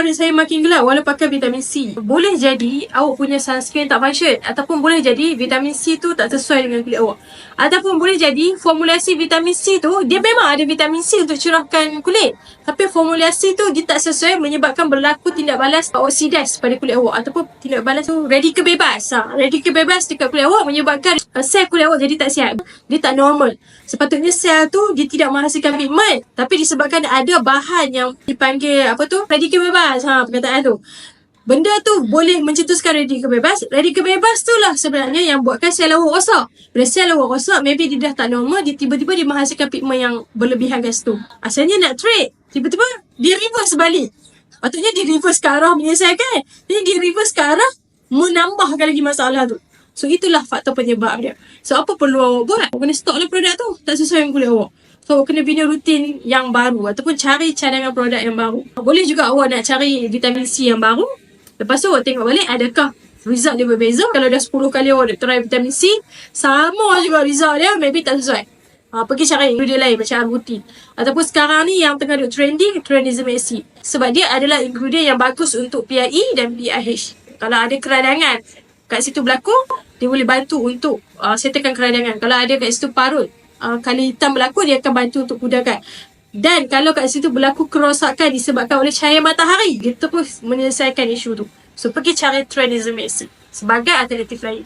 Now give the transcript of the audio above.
kulit saya makin gelap walau pakai vitamin C. Boleh jadi awak punya sunscreen tak function ataupun boleh jadi vitamin C tu tak sesuai dengan kulit awak. Ataupun boleh jadi formulasi vitamin C tu dia memang ada vitamin C untuk cerahkan kulit. Tapi formulasi tu dia tak sesuai menyebabkan berlaku tindak balas oksidas pada kulit awak ataupun tindak balas tu radikal bebas. Ha, radikal bebas dekat kulit awak menyebabkan uh, sel kulit awak jadi tak sihat. Dia tak normal. Sepatutnya sel tu dia tidak menghasilkan pigment tapi disebabkan ada bahan yang dipanggil apa tu radikal bebas ha perkataan tu benda tu boleh mencetuskan radikal bebas radikal bebas tu lah sebenarnya yang buatkan sel awak rosak bila sel awak rosak maybe dia dah tak normal dia tiba-tiba dia menghasilkan pigment yang berlebihan gas tu asalnya nak trade tiba-tiba dia reverse balik patutnya dia reverse ke arah menyelesaikan jadi dia reverse ke arah menambahkan lagi masalah tu So itulah faktor penyebab dia. So apa perlu awak buat? Awak kena stop lah produk tu. Tak sesuai dengan kulit awak. So kena bina rutin yang baru ataupun cari cadangan produk yang baru. Boleh juga awak nak cari vitamin C yang baru. Lepas tu awak tengok balik adakah result dia berbeza. Kalau dah 10 kali awak dah try vitamin C, sama juga result dia maybe tak sesuai. Ha, pergi cari ingredient lain macam arbutin. Ataupun sekarang ni yang tengah duk trending, Trendism AC. Sebab dia adalah ingredient yang bagus untuk PIE dan PIH. Kalau ada keradangan kat situ berlaku, dia boleh bantu untuk uh, settlekan keradangan. Kalau ada kat situ parut, uh, kali hitam berlaku, dia akan bantu untuk pudahkan. Dan kalau kat situ berlaku kerosakan disebabkan oleh cahaya matahari, dia terus menyelesaikan isu tu. So, pergi cari Trendism AC sebagai alternatif lain.